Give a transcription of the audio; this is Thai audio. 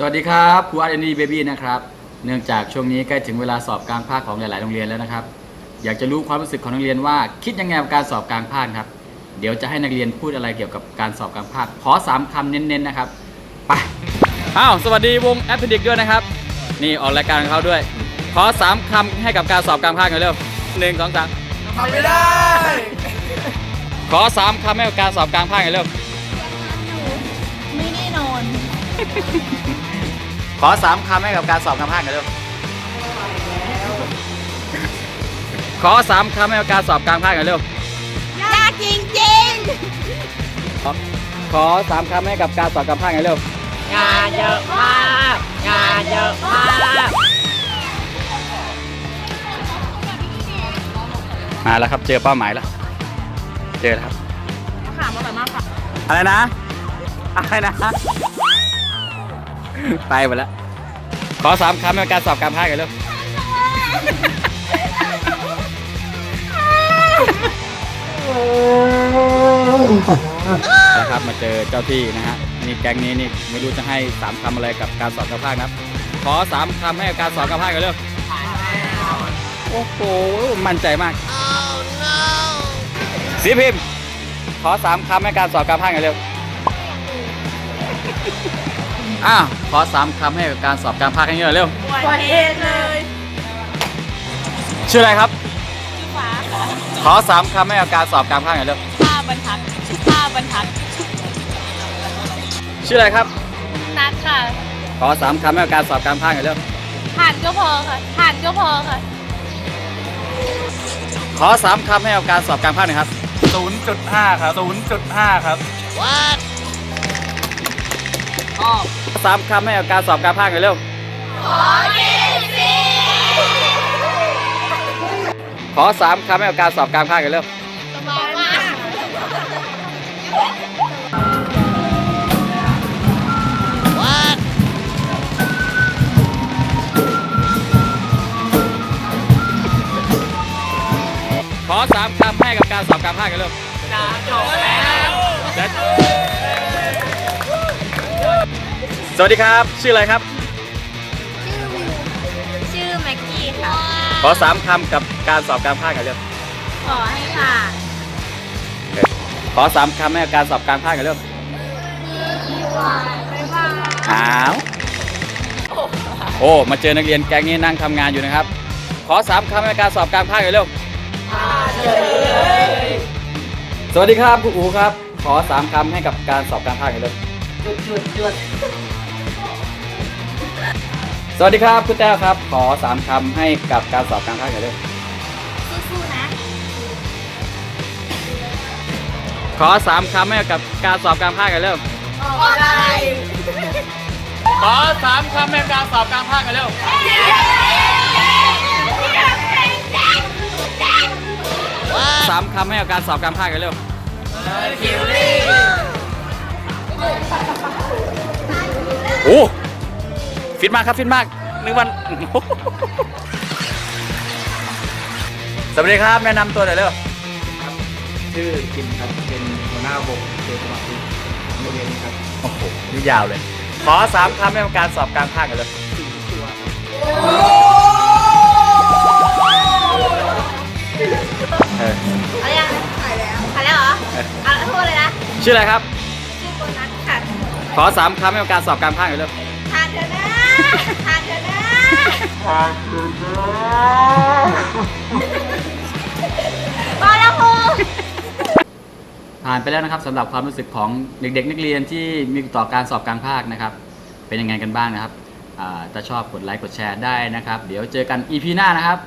สวัสดีครับครูอาร์เอ็นดีเบบี้นะครับ เนื่องจากช่วงนี้ใกล้ถึงเวลาสอบกลางภาคของหลาย ๆ โรงเรียนแล้วนะครับ อยากจะรู้ความรู้สึกของนักเรียนว่าคิดยังไงกับการสอบกลางภาคครับ เดี๋ยวจะให้นักเรียนพูดอะไรเกี่ยวกับการสอบกลางภาค ขอสามคำเน้น ๆ นะครับ ไป อ้าว สวัสดีวงแอปเพดิกด้วยนะครับ นี่ออกรายการของเขาด้วย ขอสามคำให้กับการสอบกลางภาคหน่อยเร็วหนึ่งสองสามทำไม่ได้ ขอสามคำให้กับการสอบกลางภาคหน่อยเร็วไม่แน่นอน ขอสามคำให้กับการสอบกลางภาคหน่อยเร็วขอสามคำให้กับการสอบกลางภาคหน่อยเร็วยากจริงขอขอสามคำให้กับการสอบกลางภาคหน่อยเร็วๆงานเยอะมากงานเยอะมากมาแล้วครับเจอเป้าหมายแล้ว เจอแล้วครับ ค่ะมาแบบมากค่ะ อะไรนะ อะไรนะ ไปหมดแล้ว ขอสามคำให้กับการสอบกลางภาคหน่อยเร็วนะครับมาเจอเจ้าที่นะฮะนี่แก๊งนี้นี่ไม่รู้จะให้สามคำอะไรกับการสอบกระภาคนะครับ ขอสามคำให้กับการสอบกระภาคกันเร็วโอ้โหมั่นใจมากสีพิมพ์ขอสามคำให้การสอบกระภาคกันเร็ว อ้าวขอสามคำให้กับการสอบการภาคกันเยอะเร็ววันเอเลยชื่ออะไรครับ ชื่อฟ้าค่ะขอสามคำให้กับการสอบการภาคกันเร็ว ห้าบรรทัดห้าบรรทัดชื่ออะไรครับ นัดค่ะ ขอสามคำให้กับการสอบการภาคกันเร็ว ผ่านก็พอค่ะ ผ่านก็พอค่ะ ขอสามคำให้กับการสอบการภาคหน่อยครับ 0.5 ครับ 0.5 ครับ สามคำให้กับการสอบการภาคหน่อยเร็ว ขอสามคำให้กับการสอบการภาคหน่อยเร็วสบายมากขอสามคำให้กับการสอบการภาคหน่อยเร็วจบแล้ว สวัสดีครับ ชื่ออะไรครับชื่อวิวชื่อแม็กกี้ค่ะ ขอสามคำกับการสอบการภาคหน่อยเร็วขอให้ผ่านขอสามคำให้กับการสอบการภาคหน่อยเร็วบ๊ายบายอ้าวโอ้มาเจอนักเรียนแก๊งนี้นั่งทำงานอยู่นะครับ ขอสามคำให้กับการสอบการภาคหน่อยเร็วสวัสดีครับคุณอูครับ ขอสามคำให้กับการสอบการภาคหน่อยเร็ว สวัสดีครับคุณแต้วครับ ขอสามคำให้กับการสอบการภาคหน่อยเร็วสู้ๆนะ ขอสามคำให้กับการสอบการภาคหน่อยเร็วอะไร ขอสามคำให้กับการสอบการภาคหน่อยเร็วสามคำให้กับการสอบการภาคหน่อยเร็วโอ้ ฟิตมากครับฟิตมากนึกวันสวัสดีครับแนะนำตัวหน่อยเร็วชื่อกิมครับเป็นหัวหน้าวงเทสมาธิโรงเรียนนี้ครับโอ้โหนี่ยาวเลย ขอสามคำให้กับการสอบการภาคกันเลยเออเอายังถ่ายแล้วถ่ายแล้วเหรอเอาแล้วพูดเลยนะชื่ออะไรครับ ชื่อโบนัสค่ะ ขอสามคำให้กับการสอบการภาคกันเลยทานเถอะนะทานเถอะนะพอแล้วครูผ่านไปแล้วนะครับสำหรับความรู้สึกของเด็กๆ นักเรียนที่มีต่อการสอบกลางภาคนะครับ เป็นยังไงกันบ้างนะครับถ้าชอบกดไลค์กดแชร์ได้นะครับ เดี๋ยวเจอกัน EP หน้านะครับ